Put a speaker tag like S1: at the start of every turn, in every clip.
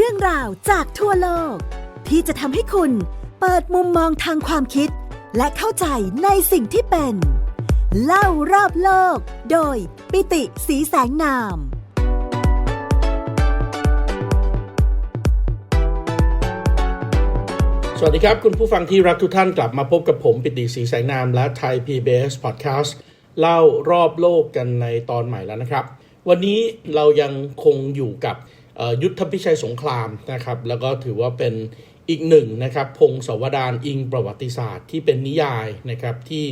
S1: รื่องราวจากทั่วโลก ที่จะทำให้คุณเปิดมุมมองทางความคิด และเข้าใจในสิ่งที่เป็น เล่ารอบโลก โดยปิติสีแสงนาม
S2: สวัสดีครับ คุณผู้ฟังที่รักทุกท่านกลับมาพบกับผมปิติศรีแสงนาม และไทย PBS Podcast เล่ารอบโลกกันในตอนใหม่แล้วนะครับ วันนี้เรายังคงอยู่กับ ยุทธพิชัยสงครามนะครับ แล้วก็ถือว่าเป็นอีกหนึ่งนะครับพงศวดารอิงประวัติศาสตร์ที่เป็นนิยายนะครับที่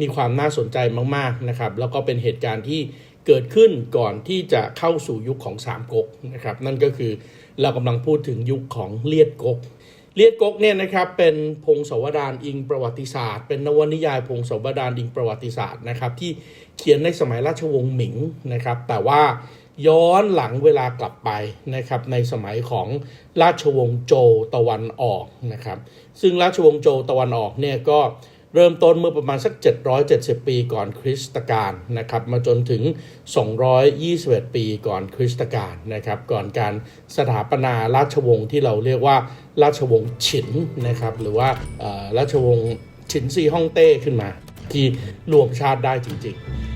S2: มีความน่าสนใจมากๆนะครับ แล้วก็เป็นเหตุการณ์ที่เกิดขึ้นก่อนที่จะเข้าสู่ยุคของสามก๊กนะครับ นั่นก็คือเรากำลังพูดถึงยุคของเลียดก๊กเลียดก๊กเนี่ยนะครับเป็นพงศวดารอิงประวัติศาสตร์ เป็นนวนิยายพงศวดารอิงประวัติศาสตร์นะครับที่เขียนในสมัยราชวงศ์หมิงนะครับ แต่ว่า ย้อนหลังเวลากลับไปนะครับในสมัยของราชวงศ์โจตะวันออกนะครับ ซึ่งราชวงศ์โจตะวันออกเนี่ยก็เริ่มต้นเมื่อประมาณสัก 770 ปีก่อนคริสตกาลนะครับ มาจนถึง 221 ปีก่อนคริสตกาลนะครับ ก่อนการสถาปนาราชวงศ์ที่เราเรียกว่าราชวงศ์ฉินนะครับ หรือว่าราชวงศ์ฉินซีฮ่องเต้ขึ้นมา ที่รวมชาติได้จริง ๆ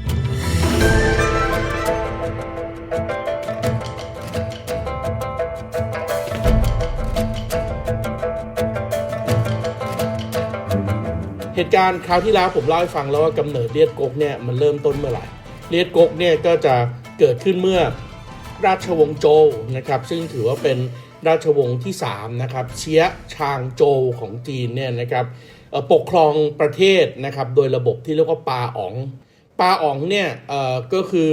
S2: เหตุการณ์คราวที่แล้วผมเล่าให้ฟังแล้วว่ากำเนิดเลียดกกเนี่ยมันเริ่มต้นเมื่อไหร่เลียดกกเนี่ยก็จะเกิดขึ้นเมื่อราชวงศ์โจวนะครับ ซึ่งถือว่าเป็นราชวงศ์ที่3นะครับเชียชางโจวของจีนเนี่ยนะครับปกครองประเทศนะครับโดยระบบที่เรียกว่าปาอ๋องปาอ๋องเนี่ยก็คือ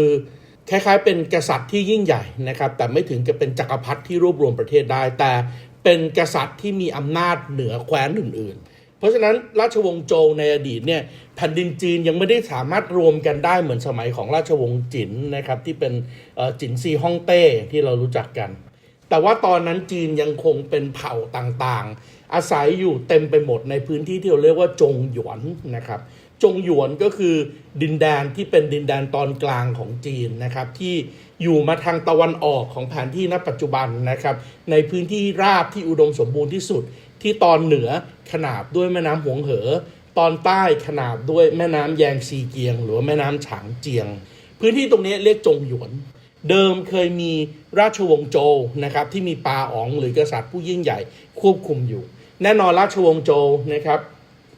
S2: คล้ายๆ เป็นกษัตริย์ที่ยิ่งใหญ่นะครับ แต่ไม่ถึงกับเป็นจักรพรรดิที่รวบรวมประเทศได้ แต่เป็นกษัตริย์ที่มีอำนาจเหนือแคว้นอื่นๆ ราะฉะนั้นราชวงศ์โจวในอดีตเนี่ยแผ่นดินจีนยังไม่ได้สามารถรวมกันได้เหมือนสมัยของราชวงศ์จินนะครับที่เป็นจินซีฮ่องเต้ที่เรารู้จักกัน แต่ว่าตอนนั้นจีนยังคงเป็นเผ่าต่างๆ อาศัยอยู่เต็มไปหมดในพื้นที่ที่เราเรียกว่าจงหยวนนะครับจงหยวนก็คือดินแดนที่เป็นดินแดนตอนกลางของจีนนะครับที่อยู่มาทางตะวันออกของแผนที่ณปัจจุบันนะครับในพื้นที่ราบที่อุดมสมบูรณ์ที่สุด ที่ตอนเหนือขนาบด้วยแม่น้ำหวงเหอ ตอนใต้ขนาบด้วยแม่น้ำแยงซีเกียง หรือแม่น้ำฉางเจียง พื้นที่ตรงนี้เรียกจงหยวน เดิมเคยมีราชวงศ์โจวนะครับที่มีปาอ๋องหรือกษัตริย์ผู้ยิ่งใหญ่ควบคุมอยู่ แน่นอนราชวงศ์โจวนะครับ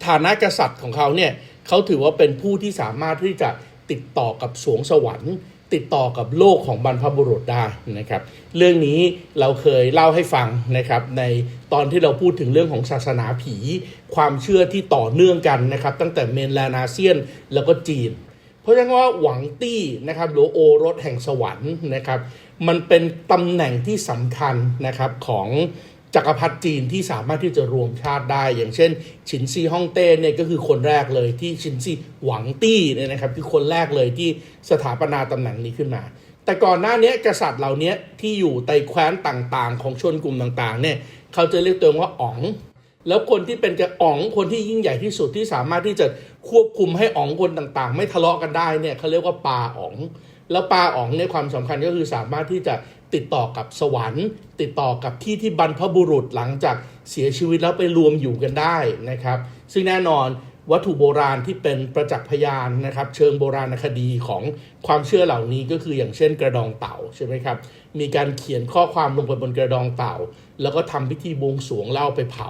S2: ฐานะกษัตริย์ของเขาเนี่ยเขาถือว่าเป็นผู้ที่สามารถที่จะติดต่อกับสวงสวรรค์ ติดต่อกับโลกของบรรพบุรุษได้นะครับ เรื่องนี้เราเคยเล่าให้ฟังนะครับ ในตอนที่เราพูดถึงเรื่องของศาสนาผี ความเชื่อที่ต่อเนื่องกันนะครับ ตั้งแต่เมนแลนอาเซียนแล้วก็จีน เพราะฉะนั้นว่าหวังตี้นะครับหรือโอรสแห่งสวรรค์นะครับ มันเป็นตำแหน่งที่สำคัญนะครับของ จักรพรรดิจีนที่สามารถที่จะรวมชาติได้ อย่างเช่นฉินซีฮ่องเต้เนี่ยก็คือคนแรกเลยที่ฉินซีหวังตี้เนี่ยนะครับคือคนแรกเลยที่สถาปนาตำแหน่งนี้ขึ้นมา แต่ก่อนหน้านี้กษัตริย์เหล่านี้ที่อยู่ใต้แคว้นต่างๆ ของชนกลุ่มต่างๆเนี่ยเขาจะเรียกตัวเองว่าอ๋องแล้วคนที่เป็นกระอ๋องคนที่ยิ่งใหญ่ที่สุดที่สามารถที่จะควบคุมให้อ๋องคนต่างๆ ไม่ทะเลาะกันได้เนี่ยเขาเรียกว่าปาอ๋อง แล้วปาอ๋องในความสำคัญก็คือสามารถที่จะ ติดต่อกับสวรรค์ ติดต่อกับที่ที่บรรพบุรุษหลังจากเสียชีวิตแล้วไปรวมอยู่กันได้นะครับ ซึ่งแน่นอนวัตถุโบราณที่เป็นประจักษ์พยานนะครับเชิงโบราณคดีของความเชื่อเหล่านี้ก็คืออย่างเช่นกระดองเต่าใช่ไหมครับมีการเขียนข้อความลงไปบนกระดองเต่า แล้วก็ทำพิธีบวงสวงเล่าไปเผา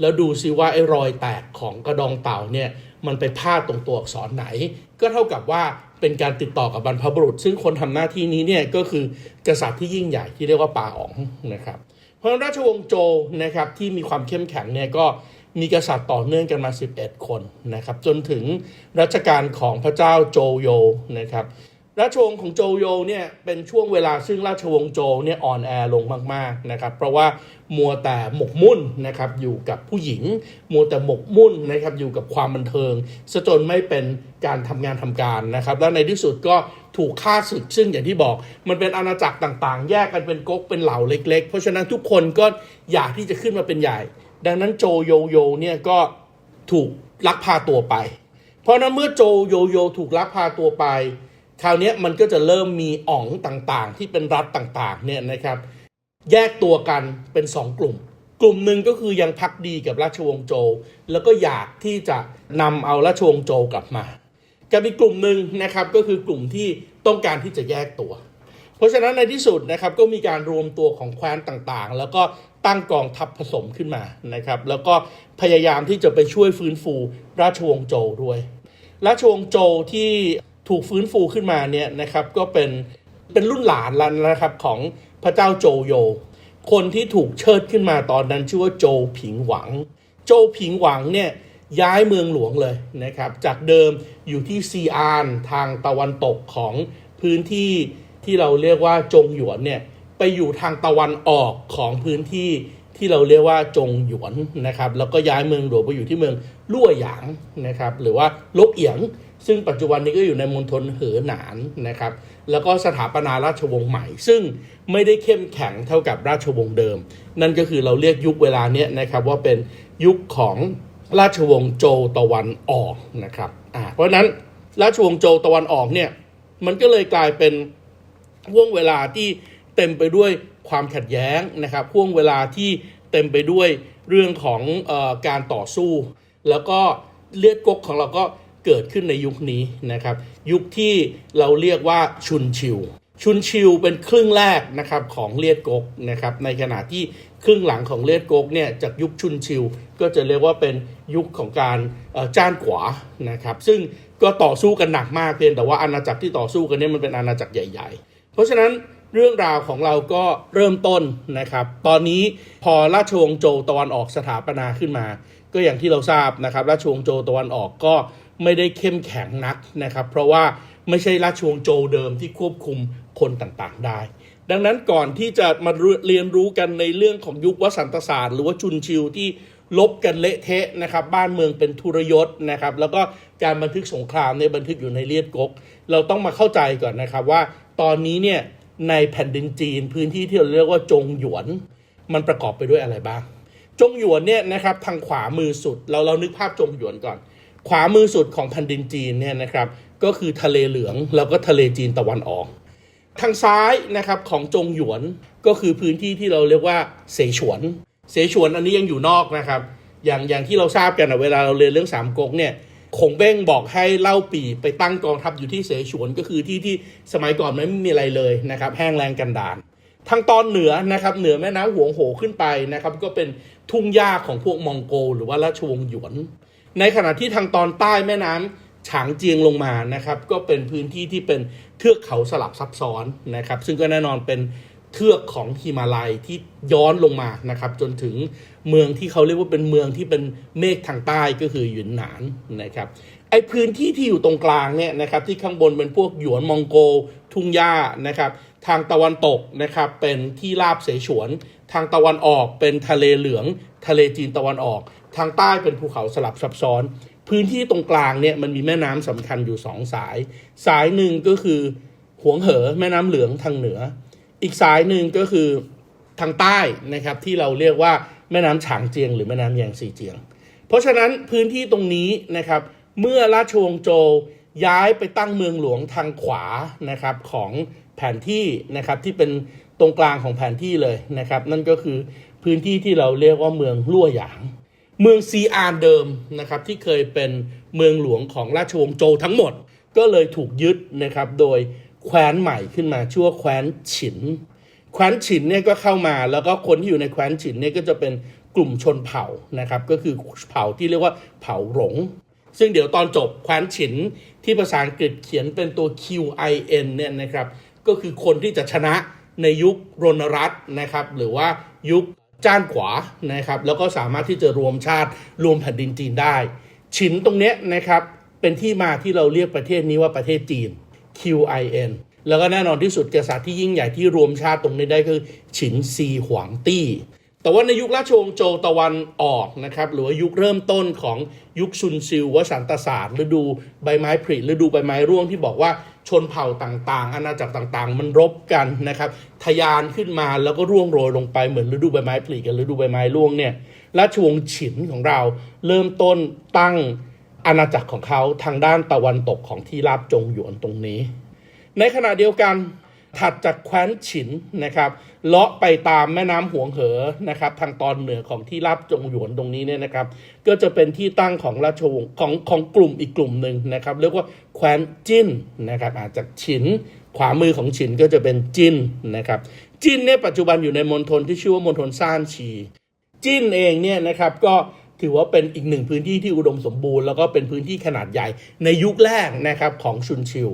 S2: แล้วดูซิว่าไอ้รอยแตกของกระดองเต่าเนี่ยมันไปพาดตรงตัวอักษรไหน ก็เท่ากับว่าเป็นการติดต่อกับบรรพบุรุษ ซึ่งคนทำหน้าที่นี้เนี่ยก็คือกษัตริย์ที่ยิ่งใหญ่ที่เรียกว่าปาอ๋องนะครับ เพราะฉะนั้นราชวงศ์โจนะครับที่มีความเข้มแข็งเนี่ยก็มีกษัตริย์ต่อเนื่องกันมา 11 คนนะครับ จนถึงรัชกาลของพระเจ้าโจโยนะครับ ราชวงศ์ของโจโยเนี่ยเป็นช่วงเวลาซึ่งราชวงศ์โจเนี่ยอ่อนแอลงมากๆนะครับเพราะว่ามัวแต่หมกมุ่นนะครับอยู่กับผู้หญิง มัวแต่หมกมุ่นนะครับอยู่กับความบันเทิงซะจนไม่เป็นการทำงานทำการนะครับ และในที่สุดก็ถูกฆ่าศึกซึ่งอย่างที่บอก มันเป็นอาณาจักรต่างๆ แยกกันเป็นก๊กเป็นเหล่าเล็ก ๆ เพราะฉะนั้นทุกคนก็อยากที่จะขึ้นมาเป็นใหญ่ ดังนั้นโจโยโยเนี่ยก็ถูกลักพาตัวไป เพราะฉะนั้นเมื่อโจโยโยถูกลักพาตัวไป คราวนี้มันก็จะเริ่มมีอ๋องต่างๆ ที่เป็นรัฐต่างๆเนี่ยนะครับ แยกตัวกันเป็นสองกลุ่ม กลุ่มหนึ่งก็คือยังพักดีกับราชวงศ์โจวแล้วก็อยากที่จะนำเอาราชวงศ์โจวกลับมากับอีกกลุ่มหนึ่งนะครับก็คือกลุ่มที่ต้องการที่จะแยกตัว เพราะฉะนั้นในที่สุดนะครับก็มีการรวมตัวของแคว้นต่างๆ แล้วก็ตั้งกองทัพผสมขึ้นมานะครับ แล้วก็พยายามที่จะไปช่วยฟื้นฟูราชวงศ์โจวด้วย ราชวงศ์โจวที่ ถูกฟื้นฟูขึ้นมาเนี่ยนะครับก็เป็นเป็นรุ่นหลานแล้วนะครับของพระเจ้าโจโย คนที่ถูกเชิดขึ้นมาตอนนั้นชื่อว่าโจผิงหวัง โจผิงหวังเนี่ยย้ายเมืองหลวงเลยนะครับ จากเดิมอยู่ที่ซีอานทางตะวันตกของพื้นที่ที่เราเรียกว่าจงหยวนเนี่ยไปอยู่ทางตะวันออกของพื้นที่ที่เราเรียกว่าจงหยวนนะครับ แล้วก็ย้ายเมืองหลวงไปอยู่ที่เมืองลั่วหยางนะครับ หรือว่าลกเอียง ซึ่งปัจจุบันนี้ก็อยู่ในมณฑลเหอหนานนะครับ แล้วก็สถาปนาราชวงศ์ใหม่ ซึ่งไม่ได้เข้มแข็งเท่ากับราชวงศ์เดิม นั่นก็คือเราเรียกยุคเวลาเนี้ยนะครับว่าเป็นยุคของราชวงศ์โจตะวันออกนะครับอ่าเพราะนั้นราชวงศ์โจตะวันออกเนี่ยมันก็เลยกลายเป็นห่วงเวลาที่เต็มไปด้วยความขัดแย้งนะครับห่วงเวลาที่เต็มไปด้วยเรื่องของอการต่อสู้ แล้วก็เลือดกกของเราก็ เกิดขึ้นในยุคนี้นะครับ ยุคที่เราเรียกว่าชุนชิว ชุนชิวเป็นครึ่งแรกนะครับของเลียดกกนะครับในขณะที่ครึ่งหลังของเลียดกกเนี่ยจากยุคชุนชิว ก็จะเรียกว่าเป็นยุคของการจ้านขวานะครับ ซึ่งก็ต่อสู้กันหนักมากเพียงแต่ว่าอาณาจักรที่ต่อสู้กันเนี่ยมันเป็นอาณาจักรใหญ่ ๆ เพราะฉะนั้นเรื่องราวของเราก็เริ่มต้นนะครับ ตอนนี้พอราชวงศ์โจวตะวันออกสถาปนาขึ้นมา ก็อย่างที่เราทราบนะครับราชวงศ์โจตะวันออกก็ไม่ได้เข้มแข็งนักนะครับ เพราะว่าไม่ใช่ราชวงศ์โจเดิมที่ควบคุมคนต่างๆได้ ดังนั้นก่อนที่จะมาเรียนรู้กันในเรื่องของยุควสันตศาสตร์หรือว่าจุนชิวที่ลบกันเละเทะนะครับบ้านเมืองเป็นทุรยศนะครับแล้วก็การบันทึกสงครามเนี่ยบันทึกอยู่ในเลียดกก เราต้องมาเข้าใจก่อนนะครับว่าตอนนี้เนี่ยในแผ่นดินจีนพื้นที่ที่เราเรียกว่าจงหยวน มันประกอบไปด้วยอะไรบ้าง จงหยวนเนี่ยนะครับทางขวามือสุดเราเรานึกภาพจงหยวนก่อน ขวามือสุดของแผ่นดินจีนเนี่ยนะครับก็คือทะเลเหลืองแล้วก็ทะเลจีนตะวันออก ทางซ้ายนะครับของจงหยวนก็คือพื้นที่ที่เราเรียกว่าเสฉวน เสฉวนอันนี้ยังอยู่นอกนะครับ อย่างอย่างที่เราทราบกันนะเวลาเราเรียนเรื่องสามก๊กเนี่ยคงเบ้งบอกให้เล่าปีไปตั้งกองทัพอยู่ที่เสฉวนก็คือที่ที่สมัยก่อนไม่มีอะไรเลยนะครับแห้งแรงกันดาร ทางตอนเหนือนะครับเหนือแม่น้ำหวงโหขึ้นไปนะครับก็เป็นทุ่งหญ้าของพวกมองโกหรือว่าราชวงศ์หยวน ในขณะที่ทางตอนใต้แม่น้ำฉางเจียงลงมานะครับก็เป็นพื้นที่ที่เป็นเทือกเขาสลับซับซ้อนนะครับซึ่งก็แน่นอนเป็นเทือกของฮิมาลัยที่ย้อนลงมานะครับจนถึงเมืองที่เขาเรียกว่าเป็นเมืองที่เป็นเมฆทางใต้ก็คือหยุนหนานนะครับไอพื้นที่ที่อยู่ตรงกลางเนี่ยนะครับที่ข้างบนเป็นพวกหยวนมองโก ทุ่งหญ้านะครับ ทางตะวันตกนะครับเป็นที่ราบเสฉวน ทางตะวันออกเป็นทะเลเหลือง ทะเลจีนตะวันออก ทางใต้เป็นภูเขาสลับซับซ้อน พื้นที่ตรงกลางเนี่ยมันมีแม่น้ำสำคัญอยู่สองสาย สายหนึ่งก็คือหวงเหอแม่น้ำเหลืองทางเหนือ อีกสายหนึ่งก็คือทางใต้นะครับที่เราเรียกว่าแม่น้ำฉางเจียง หรือแม่น้ำแยงซีเจียง เพราะฉะนั้นพื้นที่ตรงนี้นะครับเมื่อราชวงศ์โจย้ายไปตั้งเมืองหลวงทางขวานะครับของ แผนที่นะครับที่เป็นตรงกลางของแผนที่เลยนะครับ นั่นก็คือพื้นที่ที่เราเรียกว่าเมืองลั่วหยาง เมืองซีอานเดิมนะครับที่เคยเป็นเมืองหลวงของราชวงศ์โจทั้งหมด ก็เลยถูกยึดนะครับโดยแคว้นใหม่ขึ้นมาชื่อว่าแคว้นฉิน แคว้นฉินเนี่ยก็เข้ามาแล้วก็คนที่อยู่ในแคว้นฉินเนี่ยก็จะเป็นกลุ่มชนเผ่านะครับก็คือเผ่าที่เรียกว่าเผ่าหลง ซึ่งเดี๋ยวตอนจบแคว้นฉินที่ภาษาอังกฤษเขียนเป็นตัว Q I N เนี่ยนะครับ ก็คือคนที่จะชนะในยุครณรัตน์นะครับ หรือว่ายุคจ้านขวานะครับ แล้วก็สามารถที่จะรวมชาติรวมแผ่นดินจีนได้ ฉินตรงเนี้ยนะครับเป็นที่มาที่เราเรียกประเทศนี้ว่าประเทศจีน Q I N แล้วก็แน่นอนที่สุดกษัตริย์ที่ยิ่งใหญ่ที่รวมชาติตรงนี้ได้คือฉินซีหวางตี้ แต่ว่าในยุคราชวงศ์โจวตะวันออกนะครับหรือว่ายุคเริ่มต้นของยุคซุนซิลวสันตศาสตร์ฤดูใบไม้ผลิฤดูใบไม้ร่วงที่บอกว่าชนเผ่าต่างๆ อาณาจักรต่างๆ มันรบกันนะครับทะยานขึ้นมาแล้วก็ร่วงโรยลงไปเหมือนฤดูใบไม้ผลิกับฤดูใบไม้ร่วงเนี่ยราชวงศ์ฉินของเราเริ่มต้นตั้งอาณาจักรของเขาทางด้านตะวันตกของที่ราบจงหยวนตรงนี้ ในขณะเดียวกัน ถัดจากแคว้นฉินนะครับเลาะไปตามแม่น้ำหวงเหอนะครับทางตอนเหนือของที่ราบจงหยวนตรงนี้เนี่ยนะครับ ก็จะเป็นที่ตั้งของราชวงศ์ของของกลุ่มอีกกลุ่มหนึ่งนะครับเรียกว่าแคว้นจิ้นนะครับอาจจากฉิน ขวามือของฉินก็จะเป็นจิ้นนะครับจิ้นเนี่ยปัจจุบันอยู่ในมณฑลที่ชื่อว่ามณฑลซ่านชีจิ้นเองเนี่ยนะครับก็ถือว่าเป็นอีกหนึ่งพื้นที่ที่อุดมสมบูรณ์แล้วก็เป็นพื้นที่ขนาดใหญ่ในยุคแรกนะครับของชุนชิว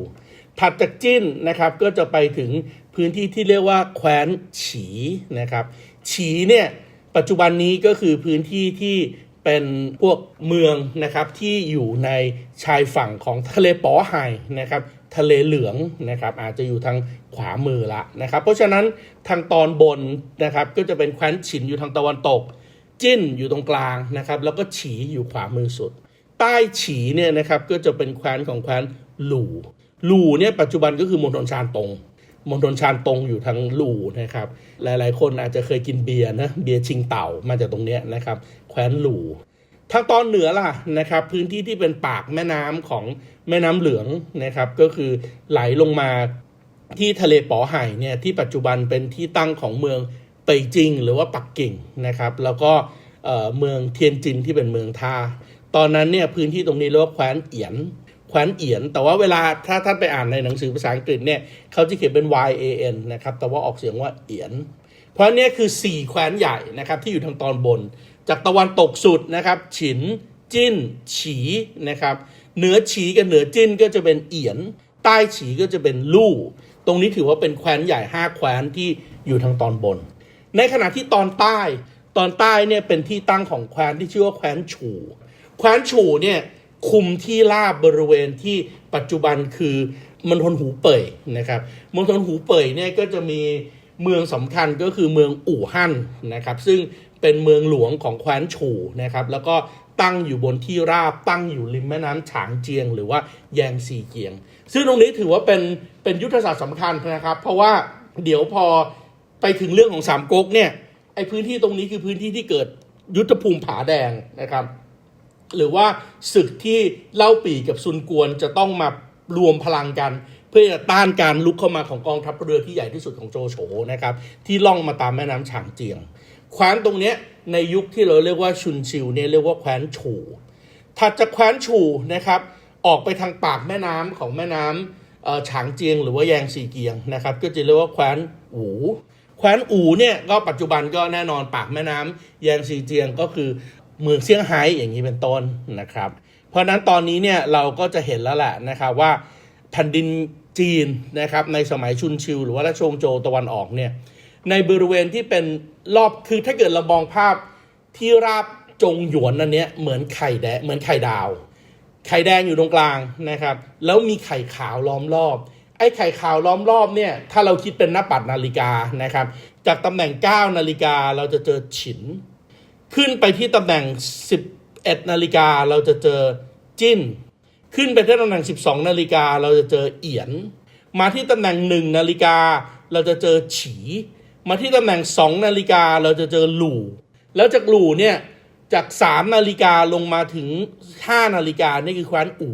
S2: ถัดจากจิ้นนะครับก็จะไปถึงพื้นที่ที่เรียกว่าแคว้นฉีนะครับ ฉีเนี่ยปัจจุบันนี้ก็คือพื้นที่ที่เป็นพวกเมืองนะครับที่อยู่ในชายฝั่งของทะเลป๋อไห่นะครับทะเลเหลืองนะครับอาจจะอยู่ทางขวามือละนะครับ เพราะฉะนั้นทางตอนบนนะครับก็จะเป็นแคว้นฉินอยู่ทางตะวันตก จิ้นอยู่ตรงกลางนะครับแล้วก็ฉีอยู่ขวามือสุด ใต้ฉีเนี่ยนะครับก็จะเป็นแคว้นของแคว้นหลู่ ลู่เนี่ยปัจจุบันก็คือมณฑลชานตงมณฑลชานตงอยู่ทางหลู่นะครับ หลายๆ คนอาจจะเคยกินเบียร์นะเบียร์ชิงเต่ามาจากตรงเนี้ยนะครับ แคว้นหลู่ทางตอนเหนือล่ะนะครับ พื้นที่ที่เป็นปากแม่น้ำของแม่น้ำเหลืองนะครับ ก็คือไหลลงมาที่ทะเลป๋อไห่เนี่ยที่ปัจจุบันเป็นที่ตั้งของเมืองเป่ยจิงหรือว่าปักกิ่งนะครับ แล้วก็เอ่อเมืองเทียนจินที่เป็นเมืองท่าตอนนั้นเนี่ยพื้นที่ตรงนี้เรียกว่าแคว้นเอียน แคว้นเอียน แต่ว่าเวลาถ้าท่านไปอ่านในหนังสือภาษาอังกฤษเนี่ยเขาจะเขียนเป็น Y A N นะครับ แต่ว่าออกเสียงว่าเอียน เพราะนี่คือ 4 แคว้นใหญ่นะครับที่อยู่ทางตอนบน จากตะวันตกสุดนะครับฉินจิ้น ฉีนะครับ เหนือฉีกับเหนือจิ้นก็จะเป็นเอียน ใต้ฉีก็จะเป็นลู่ ตรงนี้ถือว่าเป็นแคว้นใหญ่ 5 แคว้นที่อยู่ทางตอนบน ในขณะที่ตอนใต้ตอนใต้เนี่ยเป็นที่ตั้งของแคว้นที่ชื่อว่าแคว้นฉูแคว้นฉูเนี่ย คุมที่ราบบริเวณที่ปัจจุบันคือมณฑลหูเป่ยนะครับมณฑลหูเป่ยเนี่ยก็จะมีเมืองสำคัญก็คือเมืองอู่ฮั่นนะครับ ซึ่งเป็นเมืองหลวงของแคว้นฉู่นะครับ แล้วก็ตั้งอยู่บนที่ราบตั้งอยู่ริมแม่น้ำฉางเจียง หรือว่าแยงซีเกียง ซึ่งตรงนี้ถือว่าเป็นเป็นยุทธศาสตร์สำคัญนะครับ เพราะว่าเดี๋ยวพอไปถึงเรื่องของสามก๊กเนี่ยไอพื้นที่ตรงนี้คือพื้นที่ที่เกิดยุทธภูมิผาแดงนะครับ หรือว่าศึกที่เล่าปีกับซุนกวนจะต้องมารวมพลังกัน เพื่อจะต้านการลุกเข้ามาของกองทัพเรือที่ใหญ่ที่สุดของโจโฉนะครับที่ล่องมาตามแม่น้ำฉางเจียงแคว้นตรงเนี้ยในยุคที่เราเรียกว่าชุนชิวเนี่ยเรียกว่าแคว้นฉูถัดจากแคว้นฉูนะครับออกไปทางปากแม่น้ำของแม่น้ำเอ่อฉางเจียง หรือว่าแยงซีเกียงนะครับก็จะเรียกว่าแคว้นอูแคว้นอูเนี่ยก็ปัจจุบันก็แน่นอนปากแม่น้ำแยงซีเจียงก็คือ เมืองเซี่ยงไฮ้อย่างนี้เป็นต้นนะครับ เพราะนั้นตอนนี้เนี่ยเราก็จะเห็นแล้วแหละนะครับว่าแผ่นดินจีนนะครับในสมัยชุนชิว หรือว่าราชวงศ์โจวตะวันออกเนี่ยในบริเวณที่เป็นรอบคือถ้าเกิดเรามองภาพที่ราบจงหยวนอันเนี้ยเหมือนไข่แดงเหมือนไข่ดาว ไข่แดงอยู่ตรงกลางนะครับ แล้วมีไข่ขาวล้อมรอบ ไอ้ไข่ขาวล้อมรอบเนี่ยถ้าเราคิดเป็นหน้าปัดนาฬิกานะครับ จากตำแหน่ง 9 นาฬิกาเราจะเจอฉิน ขึ้นไปที่ตำแหน่ง 11 นาฬิกาเราจะเจอจิ้น ขึ้นไปที่ตำแหน่ง 12 นาฬิกาเราจะเจอเอียน มาที่ตำแหน่ง 1 นาฬิกาเราจะเจอฉี มาที่ตำแหน่ง 2 นาฬิกาเราจะเจอหลู่ แล้วจากหลู่เนี่ยจาก 3 นาฬิกาลงมาถึง 5 นาฬิกานี่คือแคว้นอู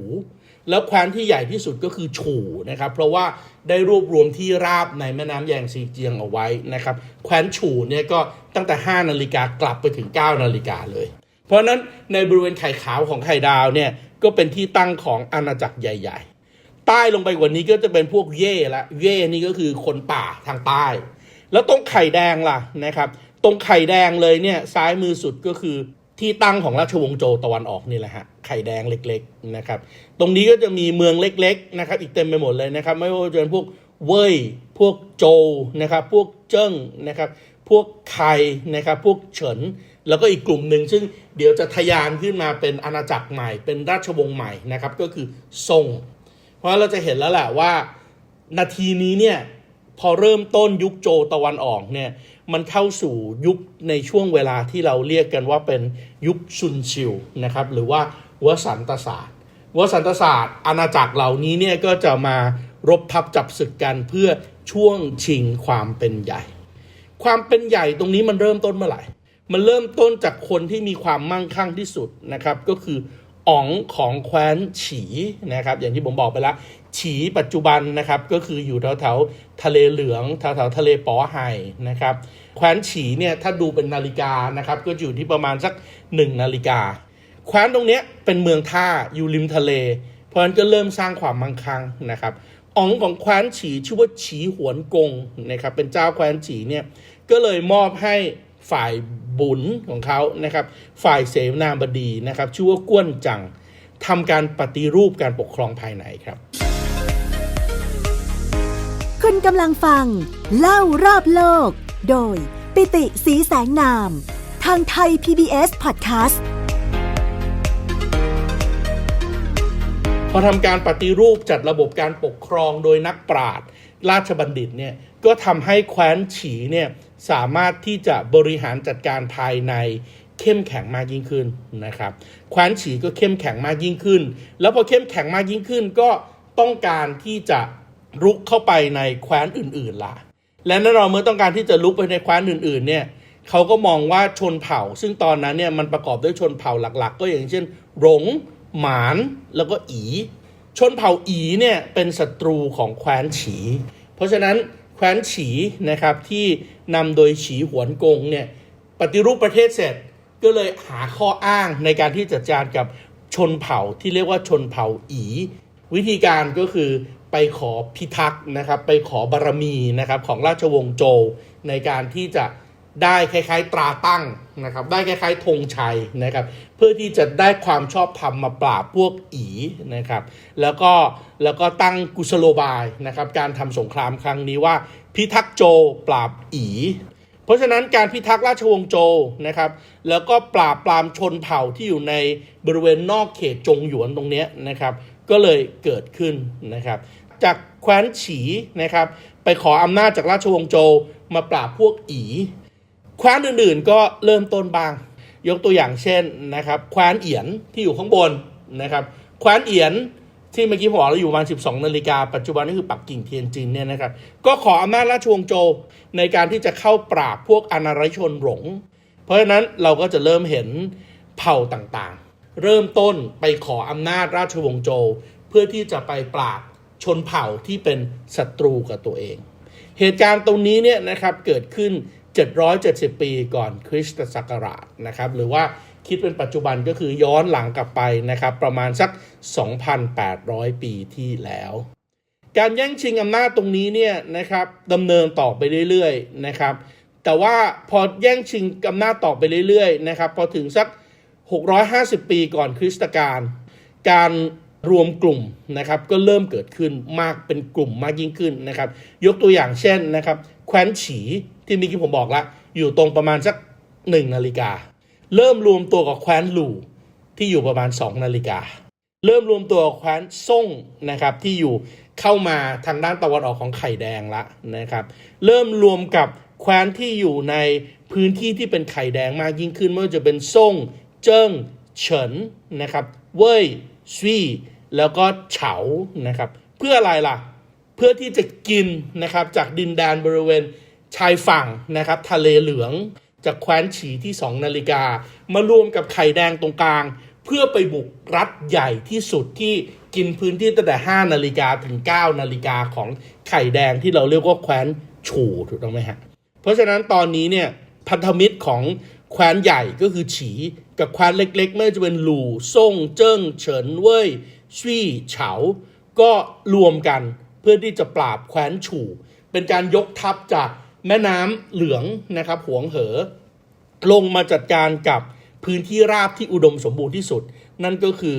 S2: แล้วแคว้นที่ใหญ่ที่สุดก็คือฉู่นะครับ เพราะว่าได้รวบรวมที่ราบในแม่น้ำแยงซีเจียงเอาไว้นะครับ แคว้นฉู่เนี่ยก็ตั้งแต่ 5 นาฬิกากลับไปถึง 9 นาฬิกาเลย เพราะฉะนั้นในบริเวณไข่ขาวของไข่ดาวเนี่ยก็เป็นที่ตั้งของอาณาจักรใหญ่ ๆ ใต้ลงไปกว่านี้ก็จะเป็นพวกเย่ละ เย่นี่ก็คือคนป่าทางใต้ แล้วตรงไข่แดงล่ะนะครับ ตรงไข่แดงเลยเนี่ยซ้ายมือสุดก็คือ ที่ตั้งของราชวงศ์โจตะวันออกนี่แหละฮะไข่แดงเล็กๆนะครับ ตรงนี้ก็จะมีเมืองเล็กๆนะครับ อีกเต็มไปหมดเลยนะครับ ไม่ว่าจะเป็นพวกเว่ยพวกโจนะครับ พวกเจิ้งนะครับ พวกไคนะครับ พวกเฉินแล้วก็อีกกลุ่มหนึ่งซึ่งเดี๋ยวจะทะยานขึ้นมาเป็นอาณาจักรใหม่ เป็นราชวงศ์ใหม่นะครับ ก็คือซ่งเพราะเราจะเห็นแล้วแหละว่า นาทีนี้เนี่ยพอเริ่มต้นยุคโจตะวันออกเนี่ย มันเข้าสู่ยุคในช่วงเวลาที่เราเรียกกันว่าเป็นยุคซุนชิวนะครับหรือว่าวสันตศาสตร์วสันตศาสตร์อาณาจักรเหล่านี้เนี่ยก็จะมารบทับจับศึกกันเพื่อช่วงชิงความเป็นใหญ่ ความเป็นใหญ่ตรงนี้มันเริ่มต้นเมื่อไหร่ มันเริ่มต้นจากคนที่มีความมั่งคั่งที่สุดนะครับก็คือ อ๋องของแคว้นฉีนะครับอย่างที่ผมบอกไปแล้ว ฉีปัจจุบันนะครับก็คืออยู่แถวแถวๆทะเลเหลืองแถวแถวๆทะเลปอไห่นะครับแคว้นฉีเนี่ยถ้าดูเป็นนาฬิกานะครับก็อยู่ที่ประมาณสักหนึ่งนาฬิกาแคว้นตรงเนี้ยเป็นเมืองท่าอยู่ริมทะเล เพราะฉะนั้นก็เริ่มสร้างความมั่งคั่งนะครับอ๋องของแคว้นฉีชื่อว่าฉีหวนกงนะครับเป็นเจ้าแคว้นฉีเนี่ยก็เลยมอบให้ ฝ่ายบุญของเขานะครับ ฝ่ายเสนาบดีนะครับ ชื่อว่าก้วนจังทำการปฏิรูปการปกครองภายในครับ
S1: คุณกำลังฟัง เล่ารอบโลก โดยปิติสีแสงนาม ทางไทย PBS Podcast
S2: พอทำการปฏิรูปจัดระบบการปกครองโดยนักปราชญ์ราชบัณฑิตเนี่ยก็ทำให้แคว้นฉีเนี่ย สามารถที่จะบริหารจัดการภายในเข้มแข็งมากยิ่งขึ้นนะครับแคว้นฉีก็เข้มแข็งมากยิ่งขึ้น แล้วพอเข้มแข็งมากยิ่งขึ้น ก็ต้องการที่จะรุกเข้าไปในแคว้นอื่นๆล่ะ และแน่นอนเมื่อต้องการที่จะลุกไปในแคว้นอื่นๆเนี่ยเขาก็มองว่าชนเผ่า ซึ่งตอนนั้นเนี่ยมันประกอบด้วยชนเผ่าหลักๆ ก็อย่างเช่น หลง หมาน แล้วก็อี ชนเผ่าอีเนี่ยเป็นศัตรูของแคว้นฉี เพราะฉะนั้น แคว้นฉีนะครับที่นำโดยฉีหวนกงเนี่ยปฏิรูปประเทศเสร็จก็เลยหาข้ออ้างในการที่จัดการกับชนเผ่าที่เรียกว่าชนเผ่าอีวิธีการก็คือไปขอพิทักษ์นะครับ ไปขอบารมีนะครับของราชวงศ์โจวในการที่จะ ได้คล้ายๆตราตั้งนะครับได้คล้ายๆธงชัยนะครับเพื่อที่จะได้ความชอบธรรมมาปราบพวกอีนะครับแล้วก็แล้วก็ตั้งกุศโลบายนะครับการทำสงครามครั้งนี้ว่าพิทักษ์โจปราบอีเพราะฉะนั้นการพิทักษ์ราชวงศ์โจนะครับแล้วก็ปราบปรามชนเผ่าที่อยู่ในบริเวณนอกเขตจงหยวนตรงนี้นะครับก็เลยเกิดขึ้นนะครับจากแคว้นฉีนะครับไปขออำนาจจากราชวงศ์โจมาปราบพวกอี แคว้นอื่นๆก็เริ่มต้นบาง ยกตัวอย่างเช่นนะครับแคว้นเอียนที่อยู่ข้างบนนะครับแคว้นเอียนที่เมื่อกี้ผมบอกเราอยู่ประมาณ 12 นาฬิกา ปัจจุบันนี่คือปักกิ่งเทียนจินเนี่ยนะครับ ก็ขออำนาจราชวงศ์โจวในการที่จะเข้าปราบพวกอนารชนหลง เพราะฉะนั้นเราก็จะเริ่มเห็นเผ่าต่างๆ เริ่มต้นไปขออำนาจราชวงศ์โจวเพื่อที่จะไปปราบชนเผ่าที่เป็นศัตรูกับตัวเอง เหตุการณ์ตรงนี้เนี่ยนะครับเกิดขึ้น 770 ปีก่อนคริสตศักราชนะครับ หรือว่าคิดเป็นปัจจุบันก็คือย้อนหลังกลับไปนะครับ ประมาณสัก 2,800 ปีที่แล้ว การแย่งชิงอำนาจตรงนี้เนี่ยนะครับดำเนินต่อไปเรื่อยๆนะครับ แต่ว่าพอแย่งชิงอำนาจต่อไปเรื่อยๆนะครับ พอถึงสัก 650 ปีก่อนคริสตกาลการรวมกลุ่มนะครับก็เริ่มเกิดขึ้นมากเป็นกลุ่มมากยิ่งขึ้นนะครับ ยกตัวอย่างเช่นนะครับแคว้นฉี ที่เมื่อกี้ผมบอกละอยู่ตรงประมาณสัก1นาฬิกา เริ่มรวมตัวกับแคว้นหลู่ที่อยู่ประมาณ2นาฬิกา เริ่มรวมตัวกับแคว้นซ่งนะครับที่อยู่เข้ามาทางด้านตะวันออกของไข่แดงละนะครับ เริ่มรวมกับแคว้นที่อยู่ในพื้นที่ที่เป็นไข่แดงมากยิ่งขึ้นไม่ว่าจะเป็นซ่ง เจิ้ง เฉินนะครับเว่ยซี่แล้วก็เฉานะครับ เพื่ออะไรล่ะ เพื่อที่จะกินนะครับจากดินแดนบริเวณ ชายฝั่งนะครับทะเลเหลืองจากแคว้นฉีที่ 2 นาฬิกา มารวมกับไข่แดงตรงกลาง เพื่อไปบุกรัฐใหญ่ที่สุดที่กินพื้นที่ตั้งแต่ 5 นาฬิกาถึง 9 นาฬิกาของไข่แดงที่เราเรียกว่าแคว้นฉูถูกต้องไหมฮะ เพราะฉะนั้นตอนนี้เนี่ยพันธมิตรของแคว้นใหญ่ก็คือฉีกับแคว้นเล็กๆ ไม่ว่าจะเป็นหลู่ซ่ง เจิ้ง เฉินเว่ยชี่ เฉา ก็รวมกันเพื่อที่จะปราบแคว้นฉู่เป็นการยกทัพจาก แม่น้ำเหลืองนะครับหวงเหอ ลงมาจัดการกับพื้นที่ราบที่อุดมสมบูรณ์ที่สุด นั่นก็คือ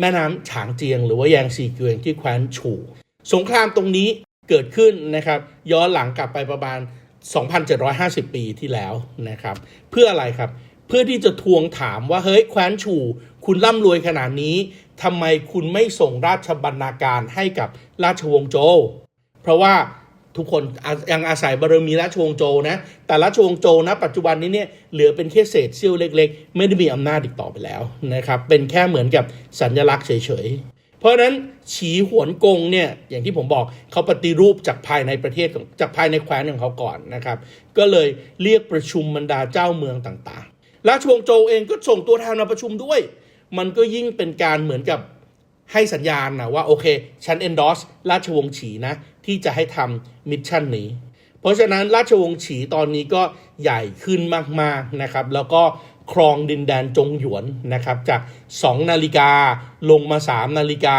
S2: แม่น้ำฉางเจียง หรือว่าแยงซีเกียงที่แคว้นฉู่สงครามตรงนี้เกิดขึ้นนะครับ ย้อนหลังกลับไปประมาณ 2,750 ปีที่แล้วนะครับ เพื่ออะไรครับ เพื่อที่จะทวงถามว่าเฮ้ยแคว้นฉู่คุณร่ำรวยขนาดนี้ทำไมคุณไม่ส่งราชบรรณาการให้กับราชวงศ์โจวเพราะว่า ทุกคนยังอาศัยบารมีราชวงศ์โจนะ แต่ราชวงศ์โจนะ ปัจจุบันนี้เนี่ยเหลือเป็นแค่เศษเสี้ยวเล็ก ๆ ไม่ได้มีอำนาจอีกต่อไปแล้วนะครับ เป็นแค่เหมือนกับสัญลักษณ์เฉยๆ เพราะฉะนั้นฉีหวนกงเนี่ยอย่างที่ผมบอกเขาปฏิรูปจากภายในประเทศของจากภายในแคว้นของเขาก่อนนะครับ ก็เลยเรียกประชุมบรรดาเจ้าเมืองต่างๆ ราชวงศ์โจเองก็ส่งตัวแทนมาประชุมด้วย มันก็ยิ่งเป็นการเหมือนกับให้สัญญาณนะว่าโอเค ฉัน endorse ราชวงศ์ฉีนะ ที่จะให้ทำมิชชั่นนี้ เพราะฉะนั้นราชวงศ์ฉีตอนนี้ก็ใหญ่ขึ้นมากๆนะครับ แล้วก็ครองดินแดนจงหยวนนะครับ จาก 2 นาฬิกาลงมา 3 นาฬิกา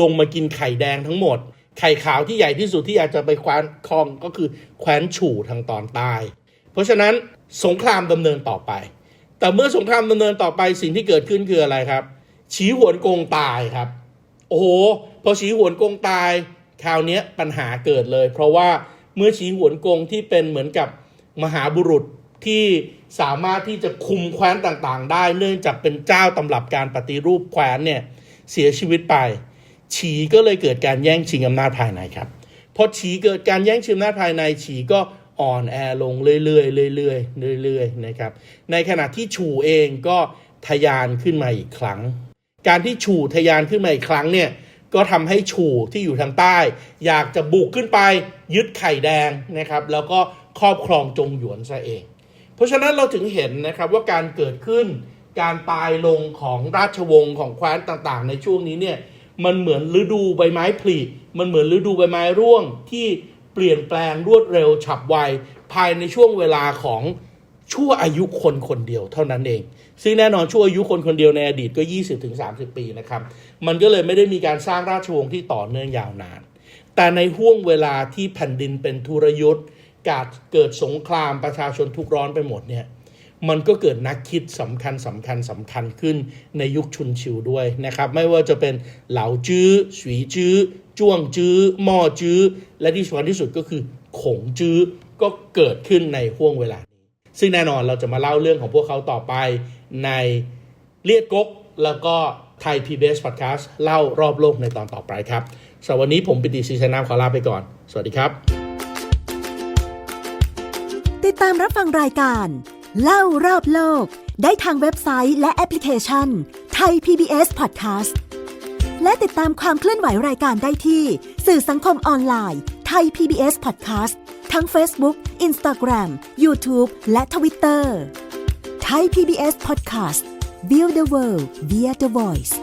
S2: ลงมากินไข่แดงทั้งหมด ไข่ขาวที่ใหญ่ที่สุดที่อากจะไปคว้านครองก็คือแคว้นฉู่ทางตอนใต้ เพราะฉะนั้นสงครามดำเนินต่อไป แต่เมื่อสงครามดำเนินต่อไปสิ่งที่เกิดขึ้นคืออะไรครับ ฉีหวนกงตายครับ โอ้โห พอฉีหวนกงตาย คราวนี้ปัญหาเกิดเลย เพราะว่าเมื่อฉีหวนกงที่เป็นเหมือนกับมหาบุรุษที่สามารถที่จะคุมแคว้นต่างๆ ได้เนื่องจากเป็นเจ้าตำรับการปฏิรูปแคว้นเนี่ยเสียชีวิตไป ฉีก็เลยเกิดการแย่งชิงอำนาจภายในครับพอฉีเกิดการแย่งชิงอำนาจภายในฉีก็อ่อนแอลงเรื่อยๆเรื่อยๆเรื่อยๆนะครับในขณะที่ฉูเองก็ทะยานขึ้นมาอีกครั้ง การที่ฉู่ทะยานขึ้นมาอีกครั้งเนี่ย ก็ทำให้ฉู่ที่อยู่ทางใต้ อยากจะบุกขึ้นไปยึดไข่แดงนะครับ แล้วก็ครอบครองจงหยวนซะเอง เพราะฉะนั้นเราถึงเห็นนะครับว่าการเกิดขึ้น การตายลงของราชวงศ์ของแคว้นต่างๆ ในช่วงนี้เนี่ยมันเหมือนฤดูใบไม้ผลิมันเหมือนฤดูใบไม้ร่วงที่เปลี่ยนแปลงรวดเร็วฉับไวภายในช่วงเวลาของ ชั่วอายุคนคนเดียวเท่านั้นเอง ซึ่งแน่นอนชั่วอายุคนคนเดียวในอดีตก็ 20-30 ปีนะครับ มันก็เลยไม่ได้มีการสร้างราชวงศ์ที่ต่อเนื่องยาวนาน แต่ในห่วงเวลาที่แผ่นดินเป็นทุรยุทธ์กาดเกิดสงครามประชาชนทุกร้อนไปหมดเนี่ยมันก็เกิดนักคิดสำคัญสำคัญสำคัญขึ้นในยุคชุนชิวด้วยนะครับ ไม่ว่าจะเป็นเหลาจื้อสวีจื้อจ้วงจื้อหม้อจื้อ และที่สำคัญที่สุดก็คือขงจื้อก็เกิดขึ้นในห่วงเวลา ซึ่งแน่นอนเราจะมาเล่าเรื่องของพวกเขาต่อไปในเลียดกก แล้วก็ไทย PBS Podcast เล่ารอบโลกในตอนต่อไปครับสำหรับวันนี้ผมปิติศรีชนามขอลาไปก่อน สวัสดีครับ
S1: ติดตามรับฟังรายการ เล่ารอบโลก ได้ทางเว็บไซต์และแอปพลิเคชันไทย PBS Podcast และติดตามความเคลื่อนไหวรายการได้ที่ สื่อสังคมออนไลน์ไทย PBS Podcast ทั้ง Facebook, Instagram, YouTube และ Twitter ไทย PBS Podcast Build the World via the Voice